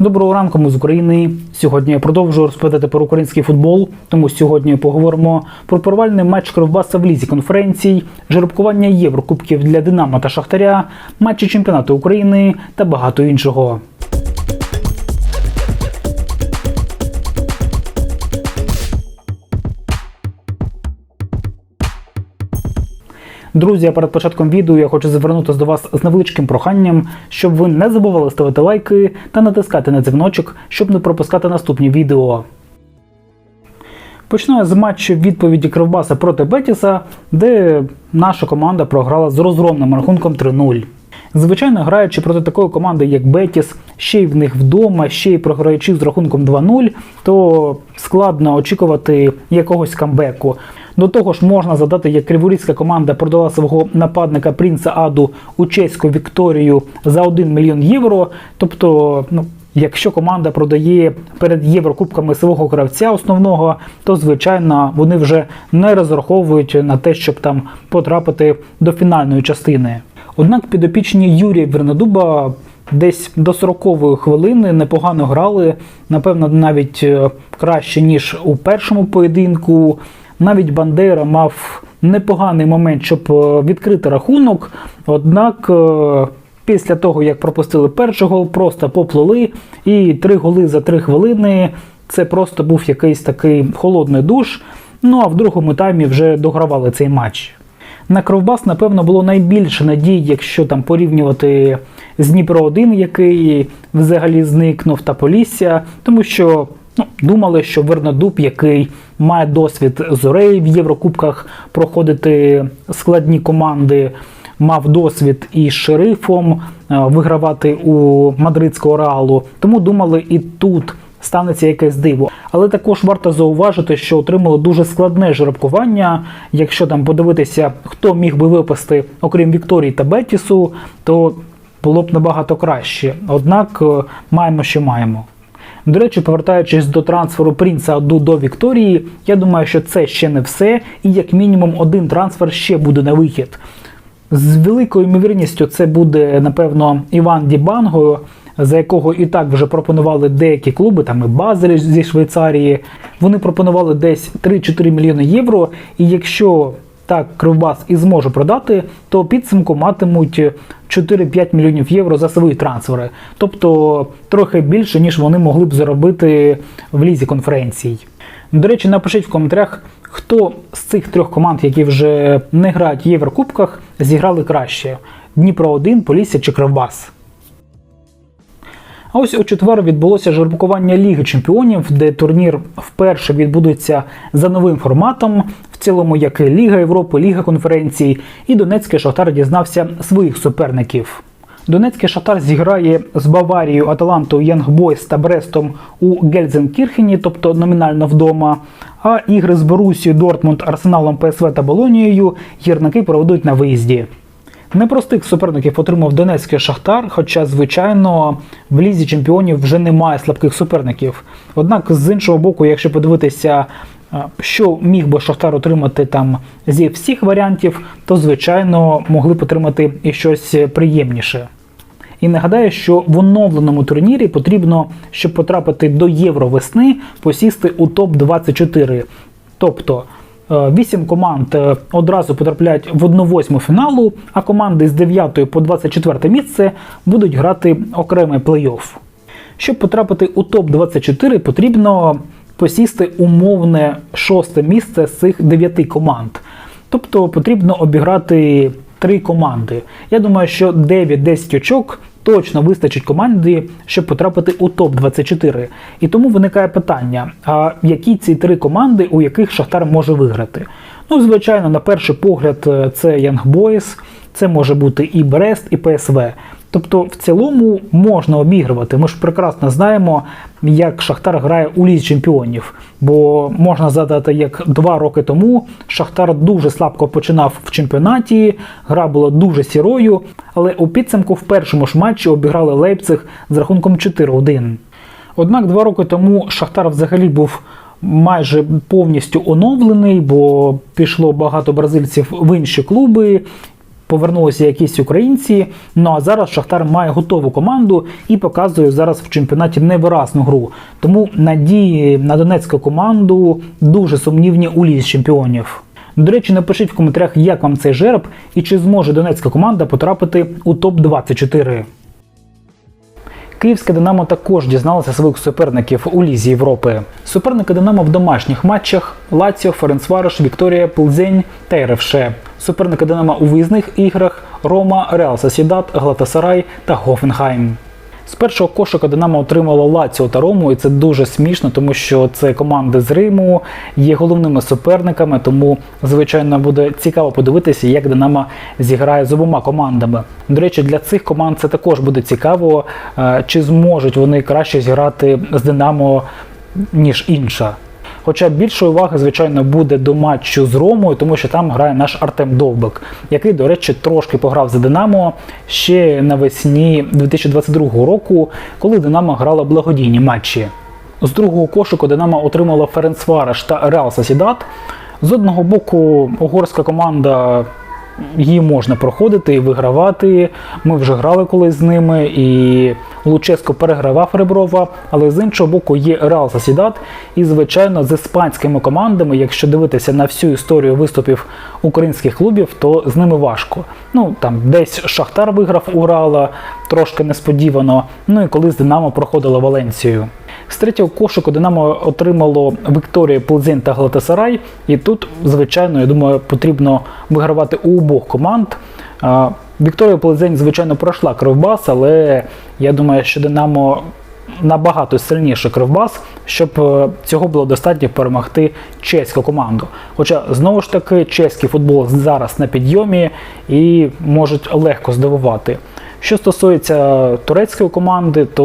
Доброго ранку, ми з України. Сьогодні я продовжую розповідати про український футбол. Тому сьогодні поговоримо про провальний матч Кривбаса в лізі конференцій, жеребкування Єврокубків для Динамо та Шахтаря, матчі чемпіонату України та багато іншого. Друзі, перед початком відео я хочу звернутися до вас з невеличким проханням, щоб ви не забували ставити лайки та натискати на дзвіночок, щоб не пропускати наступні відео. Почну з матчу відповіді Кривбаса проти Бетіса, де наша команда програла з розгромним рахунком 3-0. Звичайно, граючи проти такої команди, як Бетіс, ще й в них вдома, ще й програючи з рахунком 2-0, то складно очікувати якогось камбеку. До того ж, можна задати, як криворізька команда продала свого нападника Принца Аду у чеську Вікторію за 1 мільйон євро. Тобто, ну. Якщо команда продає перед Єврокубками свого гравця основного, то звичайно вони вже не розраховують на те, щоб там потрапити до фінальної частини. Однак підопічні Юрія Вернедуба десь до 40-ї хвилини непогано грали, напевно, навіть е, краще ніж у першому поєдинку. Навіть Бандера мав непоганий момент, щоб е, відкрити рахунок. Однак е, після того, як пропустили перший гол, просто поплили. І три голи за три хвилини це просто був якийсь такий холодний душ. Ну а в другому таймі вже догравали цей матч. На Кровбас, напевно, було найбільше надій, якщо там порівнювати з Дніпро 1 який взагалі зникнув, та Полісся, тому що ну, думали, що Вернодуб, який має досвід зорей в Єврокубках проходити складні команди, мав досвід і шерифом е, вигравати у мадридського реалу. Тому думали, і тут станеться якесь диво. Але також варто зауважити, що отримало дуже складне жеребкування. Якщо там подивитися, хто міг би випасти, окрім Вікторії та Бетісу, то було б набагато краще. Однак е, маємо, що маємо. До речі, повертаючись до трансферу Принца Аду до Вікторії, я думаю, що це ще не все, і як мінімум один трансфер ще буде на вихід. З великою ймовірністю це буде, напевно, Іван Дібанго, за якого і так вже пропонували деякі клуби, там і Базель зі Швейцарії. Вони пропонували десь 3-4 мільйони євро. І якщо так Кривбас і зможе продати, то підсумку матимуть 4-5 мільйонів євро за свої трансфери. Тобто трохи більше, ніж вони могли б заробити в лізі конференцій. До речі, напишіть в коментарях, хто з цих трьох команд, які вже не грають в Єврокубках, зіграли краще: Дніпро 1, Полісся чи Кривбас. А ось у четвер відбулося жеребкування Ліги Чемпіонів, де турнір вперше відбудеться за новим форматом, в цілому як і Ліга Європи, Ліга конференцій, і Донецький Шахтар дізнався своїх суперників. Донецький Шахтар зіграє з Баварією, Аталантою, Янгбойс та Брестом у Гельзенкірхені, тобто номінально вдома. А ігри з Борусією, Дортмунд, Арсеналом, ПСВ та Болонією гірники проведуть на виїзді. Непростих суперників отримав Донецький Шахтар, хоча, звичайно, в лізі чемпіонів вже немає слабких суперників. Однак, з іншого боку, якщо подивитися, що міг би Шахтар отримати там зі всіх варіантів, то звичайно могли б отримати і щось приємніше. І нагадаю, що в оновленому турнірі потрібно, щоб потрапити до Євро весни, посісти у топ-24. Тобто 8 команд е, одразу потрапляють в 1-8 фіналу, а команди з 9 по 24 місце будуть грати окремий плей-офф. Щоб потрапити у топ-24, потрібно посісти умовне шосте місце з цих 9 команд. Тобто потрібно обіграти три команди. Я думаю, що 9-10 очок точно вистачить команді, щоб потрапити у топ-24. І тому виникає питання: а які ці три команди, у яких Шахтар може виграти? Ну, звичайно, на перший погляд, це Young Boys, це може бути і Брест, і ПСВ. Тобто, в цілому можна обігрувати. Ми ж прекрасно знаємо, як Шахтар грає у лізі чемпіонів. Бо можна згадати, як два роки тому Шахтар дуже слабко починав в чемпіонаті, гра була дуже сірою, але у підсумку в першому ж матчі обіграли Лейпциг з рахунком 4-1. Однак два роки тому Шахтар взагалі був. Майже повністю оновлений, бо пішло багато бразильців в інші клуби, повернулися якісь українці. Ну а зараз Шахтар має готову команду і показує зараз в чемпіонаті невиразну гру. Тому надії на донецьку команду дуже сумнівні у лізі чемпіонів. До речі, напишіть в коментарях, як вам цей жереб і чи зможе донецька команда потрапити у топ 24 Київське Динамо також дізналося своїх суперників у Лізі Європи. Суперники Динамо в домашніх матчах Лаціо, Ференцварош, Вікторія, Плзень та РФШ. Суперники Динамо у виїзних іграх Рома, Реал Сосідат, Глатасарай та Гофенхайм. З першого кошика Динамо отримала Лаціо та Рому, і це дуже смішно, тому що це команди з Риму, є головними суперниками. Тому, звичайно, буде цікаво подивитися, як Динамо зіграє з обома командами. До речі, для цих команд це також буде цікаво, е, чи зможуть вони краще зіграти з Динамо, ніж інша. Хоча більше уваги, звичайно, буде до матчу з Ромою, тому що там грає наш Артем Довбик, який, до речі, трошки пограв за Динамо ще навесні 2022 року, коли Динамо грала благодійні матчі. З другого кошику Динамо отримала Ференцвараш та Реал Сосідат. З одного боку, угорська команда її можна проходити і вигравати. Ми вже грали колись з ними, і Луческо перегравав Реброва, але з іншого боку є Реал Сосідат. І, звичайно, з іспанськими командами, якщо дивитися на всю історію виступів українських клубів, то з ними важко. Ну там десь Шахтар виграв у Реала, трошки несподівано. Ну і коли з Динамо проходила Валенцію. З третього кошику Динамо отримало Вікторія Плзень та Галатасарай. І тут, звичайно, я думаю, потрібно вигравати у обох команд. Вікторія Плзень, звичайно, пройшла кривбас, але я думаю, що Динамо набагато сильніший кривбас, щоб е, цього було достатньо перемогти чеську команду. Хоча знову ж таки чеський футбол зараз на підйомі і можуть легко здивувати. Що стосується турецької команди, то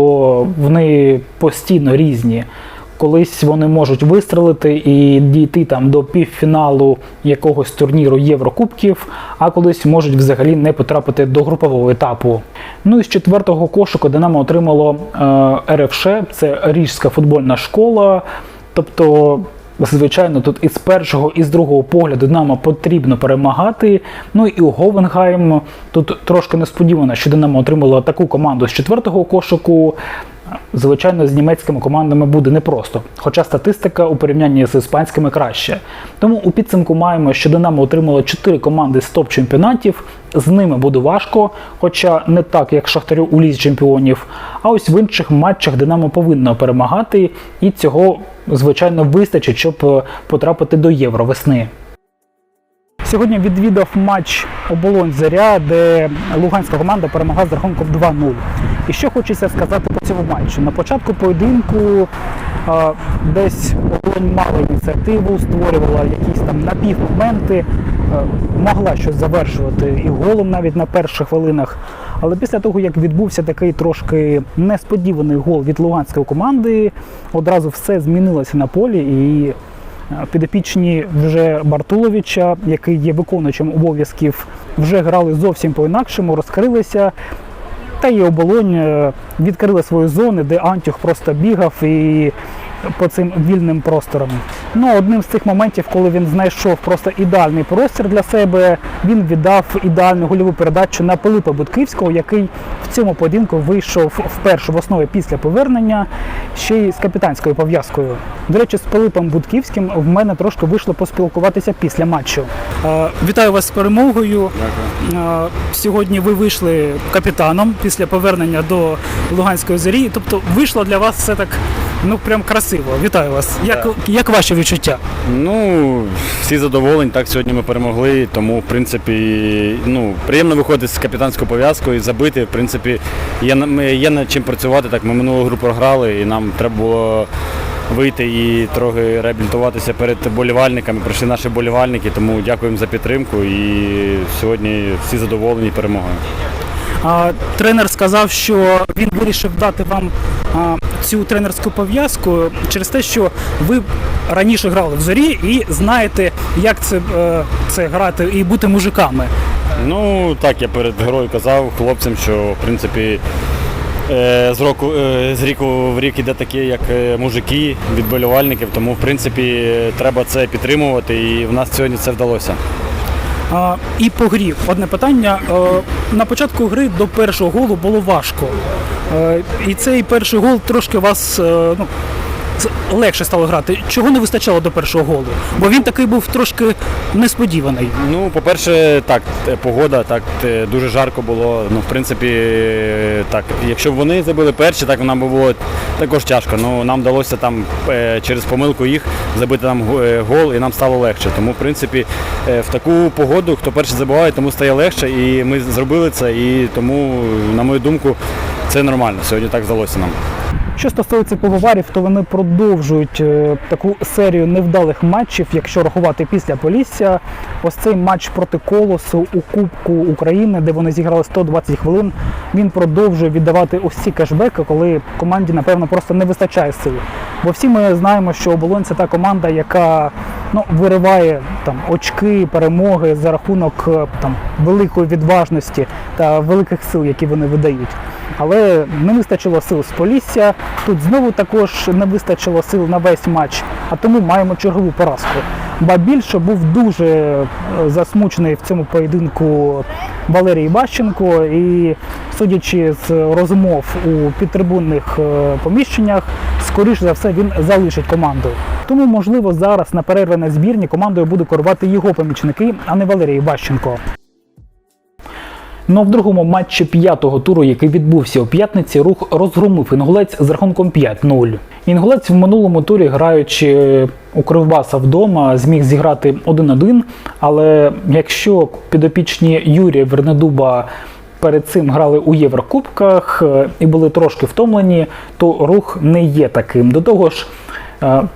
вони постійно різні. Колись вони можуть вистрелити і дійти там до півфіналу якогось турніру Єврокубків, а колись можуть взагалі не потрапити до групового етапу. Ну і з четвертого кошику Динамо отримало е, РФШ, це Ріжська футбольна школа. Тобто, звичайно, тут із першого і з другого погляду Динамо потрібно перемагати. Ну і у Говенгайм тут трошки несподівано, що Динамо отримало таку команду з четвертого кошику. Звичайно, з німецькими командами буде непросто, хоча статистика у порівнянні з іспанськими краще. Тому у підсумку маємо, що Динамо отримало 4 команди з топ-чемпіонатів. З ними буде важко, хоча не так, як Шахтарю у лізі чемпіонів. А ось в інших матчах Динамо повинно перемагати, і цього, звичайно, вистачить, щоб е, потрапити до Євро весни. Сьогодні відвідав матч оболонь Заря, де луганська команда перемогла з рахунком 2-0. І що хочеться сказати по цьому матчу? На початку поєдинку а, десь оболонь мала ініціативу, створювала якісь там напівмоменти, а, могла щось завершувати і голом навіть на перших хвилинах. Але після того, як відбувся такий трошки несподіваний гол від луганської команди, одразу все змінилося на полі і Підопічні вже Бартуловича, який є виконуючим обов'язків, вже грали зовсім по-інакшому, розкрилися. Та і оболонь е, відкрили свої зони, де Антюх просто бігав і по цим вільним просторам. Ну, одним з цих моментів, коли він знайшов просто ідеальний простір для себе, він віддав ідеальну гольову передачу на Пилипа Будківського, який в цьому поєдинку вийшов вперше в основі після повернення, ще й з капітанською пов'язкою. До речі, з Пилипом Будківським в мене трошки вийшло поспілкуватися після матчу. Е, Вітаю вас з перемогою. Е, Сьогодні ви вийшли капітаном після повернення до Луганської зорі. Тобто вийшло для вас все так ну прям красиво. Вітаю вас. Як, як ваші відчуття? Ну, всі задоволені, так сьогодні ми перемогли, тому в принципі ну, приємно виходити з капітанською пов'язкою і забити. В принципі, є, ми- є над чим працювати. Так, ми минулу гру програли і нам треба було вийти і трохи реабілітуватися перед болівальниками. Прийшли наші болівальники, тому дякуємо за підтримку і сьогодні всі задоволені перемогою. Тренер сказав, що він вирішив дати вам цю тренерську пов'язку через те, що ви раніше грали в зорі і знаєте, як це, е, це грати і бути мужиками. Ну так, я перед грою казав хлопцям, що в принципі е, з року е, з ріку в рік іде такі, як мужики від болівальників, тому в принципі треба це підтримувати і в нас сьогодні це вдалося. А, і по грі. Одне питання. На початку гри до першого голу було важко. Е, і цей перший гол трошки вас е, ну, легше стало грати. Чого не вистачало до першого голу? Бо він такий був трошки несподіваний. Ну, по-перше, так, погода, так, дуже жарко було. Ну, в принципі, так, якщо б вони забили перші, так нам би було також тяжко. Ну, нам вдалося там е, через помилку їх забити нам е, гол і нам стало легше. Тому, в принципі, е, в таку погоду, хто перший забиває, тому стає легше. І ми зробили це. І тому, на мою думку, це нормально. Сьогодні так вдалося нам. Що стосується пивоварів, то вони продовжують е, таку серію невдалих матчів, якщо рахувати після Полісся. Ось цей матч проти Колосу у Кубку України, де вони зіграли 120 хвилин. Він продовжує віддавати ось ці кешбеки, коли команді, напевно, просто не вистачає сил. Бо всі ми знаємо, що оболонь це та команда, яка ну, вириває там очки, перемоги за рахунок е, там великої відважності та великих сил, які вони видають. Але не вистачило сил з Полісся. Тут знову також не вистачило сил на весь матч, а тому маємо чергову поразку. Ба більше був дуже е, засмучений в цьому поєдинку Валерій Ващенко, і судячи з розмов у підтрибунних е, поміщеннях, скоріш за все він залишить команду. Тому, можливо, зараз на перерві на збірні командою буде керувати його помічники, а не Валерій Ващенко. Ну, а в другому матчі п'ятого туру, який відбувся у п'ятниці, рух розгромив інгулець з рахунком 5-0. Інгулець в минулому турі, граючи у Кривбаса вдома, зміг зіграти 1-1. Але якщо підопічні Юрія Вернедуба перед цим грали у Єврокубках е, і були трошки втомлені, то рух не є таким. До того ж, Е,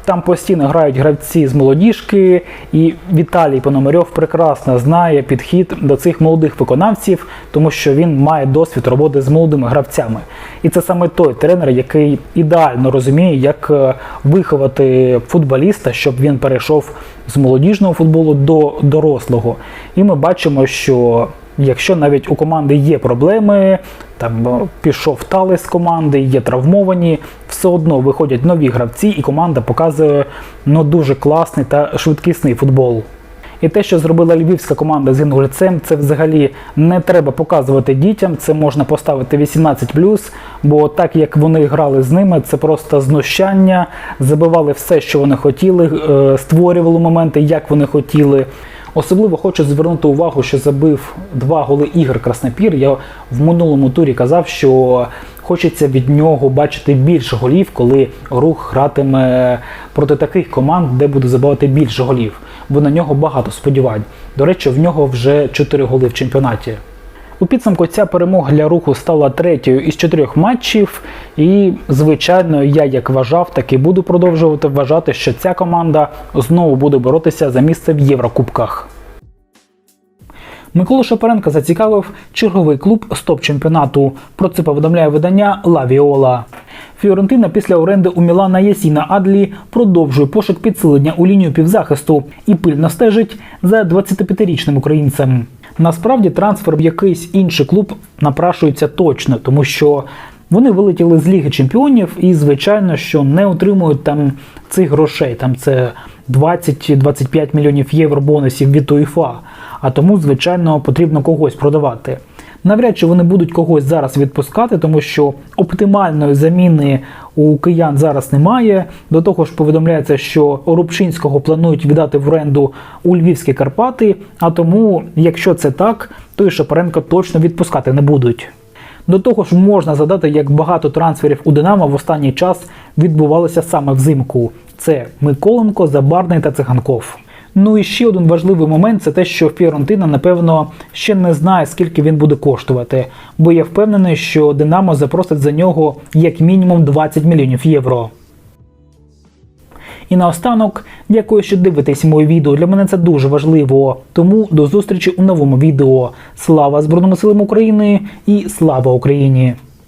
Там постійно грають гравці з молодіжки, і Віталій Пономарьов прекрасно знає підхід до цих молодих виконавців, тому що він має досвід роботи з молодими гравцями. І це саме той тренер, який ідеально розуміє, як е, виховати футболіста, щоб він перейшов з молодіжного футболу до дорослого. І ми бачимо, що Якщо навіть у команди є проблеми, там е, пішов Талес з команди, є травмовані, все одно виходять нові гравці, і команда показує ну, дуже класний та швидкісний футбол. І те, що зробила львівська команда з інгульцем, це взагалі не треба показувати дітям. Це можна поставити 18+, бо так як вони грали з ними, це просто знущання, забивали все, що вони хотіли, е, створювали моменти, як вони хотіли. Особливо хочу звернути увагу, що забив два голи Ігор Краснопір. Я в минулому турі казав, що хочеться від нього бачити більше голів, коли рух гратиме проти таких команд, де буде забивати більше голів. Бо на нього багато сподівань. До речі, в нього вже 4 голи в чемпіонаті. У підсумку ця перемога для руху стала третьою із чотирьох матчів, і звичайно, я як вважав, так і буду продовжувати вважати, що ця команда знову буде боротися за місце в Єврокубках. Микола Шапаренко зацікавив черговий клуб з топ-чемпіонату. Про це повідомляє видання Ла Віола. Фіорентина після оренди у Мілана Ясіна Адлі продовжує пошук підсилення у лінію півзахисту і пильно стежить за 25-річним українцем. Насправді трансфер в якийсь інший клуб напрашується точно, тому що вони вилетіли з Ліги Чемпіонів і, звичайно, що не отримують там цих грошей. Там це 20-25 мільйонів євро бонусів від УЄФА. А тому, звичайно, потрібно когось продавати. Навряд чи вони будуть когось зараз відпускати, тому що оптимальної заміни у киян зараз немає. До того ж, повідомляється, що Рубчинського планують віддати в оренду у Львівські Карпати. А тому, якщо це так, то і Шапаренко точно відпускати не будуть. До того ж, можна задати, як багато трансферів у Динамо в останній час відбувалося саме взимку. Це Миколенко, Забарний та Циганков. Ну і ще один важливий момент це те, що Фіорентина, напевно, ще не знає, скільки він буде коштувати, бо я впевнений, що Динамо запросить за нього як мінімум 20 мільйонів євро. І наостанок, дякую, що дивитесь моє відео. Для мене це дуже важливо. Тому до зустрічі у новому відео. Слава Збройним силам України і слава Україні!